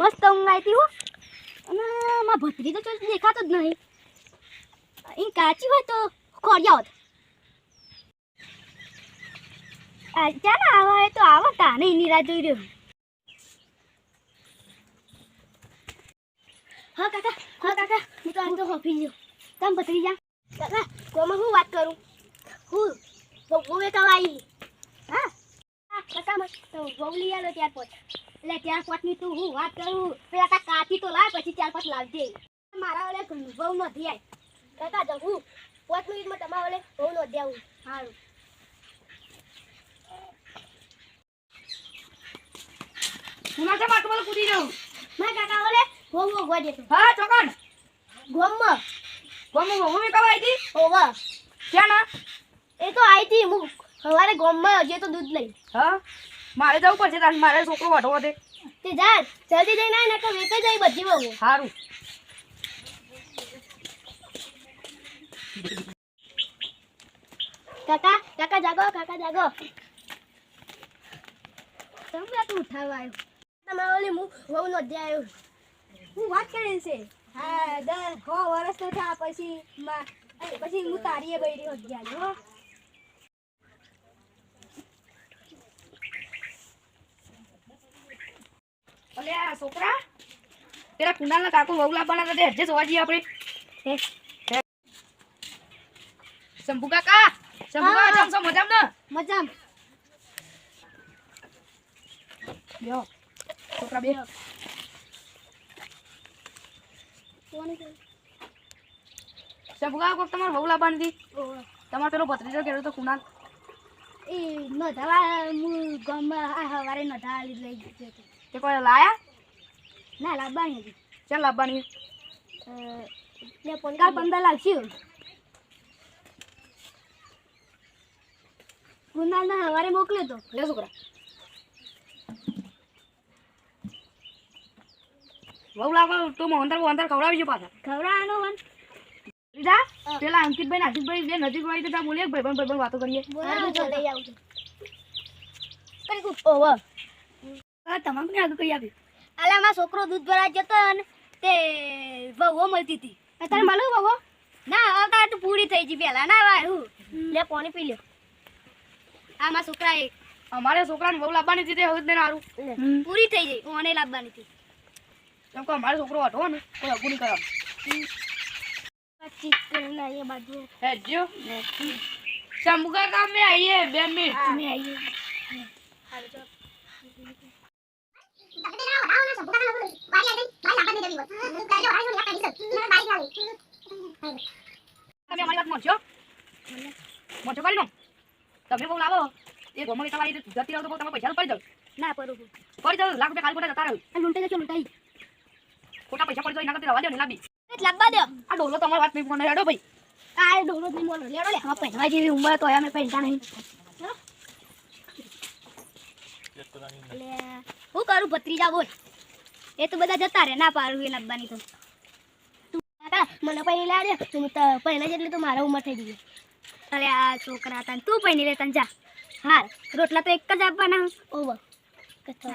મસ્ત ઊંઘ આવી હો. અને મા ભત્રી તો ચોજ દેખાતો જ નહીં. એ કાચી હોય તો ખોરિયા હોત. ચાલ, આવા હોય તો આવો, તાને નિરા જોઈ રહ્યો હા. કાકા હા, કાકા, હું તો આજ તો હોફી ગયો તમે ભત્રી જા કાકા, કોમાં હું વાત કરું? હું એક આવી હા? મત તો બહુ આલો ત્યાર પોચ એટલે ત્યાર પોચની તું હું વાત કરું? પેલા તા કાચી તો લાવ પછી ત્યાર પોચ લાવજે. મારા ઓલે બહુ નથી આય કાકા તો હું મિનિટમાં તમારા ઓલે સારું કાકા ઓલે બહુ ગોજે તો હા ચોકન ગમો ગમો મેં આવી ઓવા ક્યાં ના એ તો આવી હતી હું સવારે ગોમમાં હજી તો દૂધ લઈ હા? મારે જવું પડશે તાર મારે છોકરો વાટો છે. તે જા જલ્દી જઈને આય નકર તો વેચાઈ જાય બધી બહુ સારું કાકા કાકા જાગો કાકા જાગો. તમે આટલું ઉઠાવવા આવ્યો તમારા ઓલી હું બહુ નથી આવ્યો. હું વાત કરે છે? હા દર છ વર્ષ તો થયા પછી માં પછી હું તારીએ બૈરી હોત ગયા હો અલે આ છોકરા? પેલા કુનાલના કાકો વહુ લાવવાના હતા હેડજે જોવા જઈએ આપણે. શંભુ કાકા શંભુ. કાકા જમશો? મજામાં ને? મજામ. બેહો છોકરા બે. શંભુ કાકા તમારે વહુ લાવવાની હતી? તમારે પેલો ભત્રીજો કેળો તો કુનાલ એ નધાવા હું ગામમાં આ સવારે નધા લઈ ગયો હતો. તે કોઈ લાયા? ના લાવવાની હતી. ચાલ લાવવાની? ને પંદર પંદર લાવશું કુનાલના સવારે મોકલ્યો તો. લે છોકરા. વહુ લાવો તો મોહનદાર મોહનદાર ખવડાવી છે પાછા. ખવડાવવાનો વન. લીધા. પેલા અંકિતભાઈ ને આશિષભાઈ બે નજીક વાળી તો ત્યાં બોલીએ ભાઈ ભાઈ ભાઈ વાતો કરીએ? બોલાવો લઈ આવું છું ઓવર આ તમામને આગળ આપ્યું અલા અમારો છોકરો દૂધ ભરા જતો ને તે વહુઓ મળતી હતી. અત્યારે મળો વહુઓ? ના હવે તું પૂરી થઈ ગઈ પેલા ના વાળું લે પાણી પી લે આમાં છોકરા એક અમારે છોકરાને વહુ લાવવાની હતી હવે ને સારું પૂરી થઈ ગઈ. હું અને લાવવાની હતી. કેમ કે અમારો છોકરો હતો ને કોઈ અગુણ કરો એ બાજુ જો સમુગા કામ મે આઈએ બે. મિનિટ મે આઈએ હાલ જો તમે અમારી વાત મોચો મોચો કરી લો. તમે બહુ લાવો. એ ગોમડી તમારી જતી રહો તો તમે પૈસા પડી જાવ. ના પડું પડી જાવ. લાખ રૂપિયા કાલ ખોટા જતા રહ્યો લૂંટાઈ જશે લૂંટાઈ. ખોટા પૈસા પડી જાવ એના કરતા રવા દો ને લાંબી. લાંબા દો આ ડોલો તમારી વાત નહીં મને હેડો ભાઈ. આ ડોલો નહીં બોલો લેડો લે. હા પહેરવા જેવી ઉંમર તો અમે પહેરતા નહીં. હું કરું ભત્રીજા બોલ. એ તો બધા જતા રે. ના પાડું એ લાંબાની તો. મને પહેરી લે દે તું પહેલા જેટલી તો મારા ઉંમર થઈ ગઈ અરે આ છોકરા હતા તું પહેરી લે તને જા. હાર રોટલા તો એક જ આપવાના. ઓવર હતા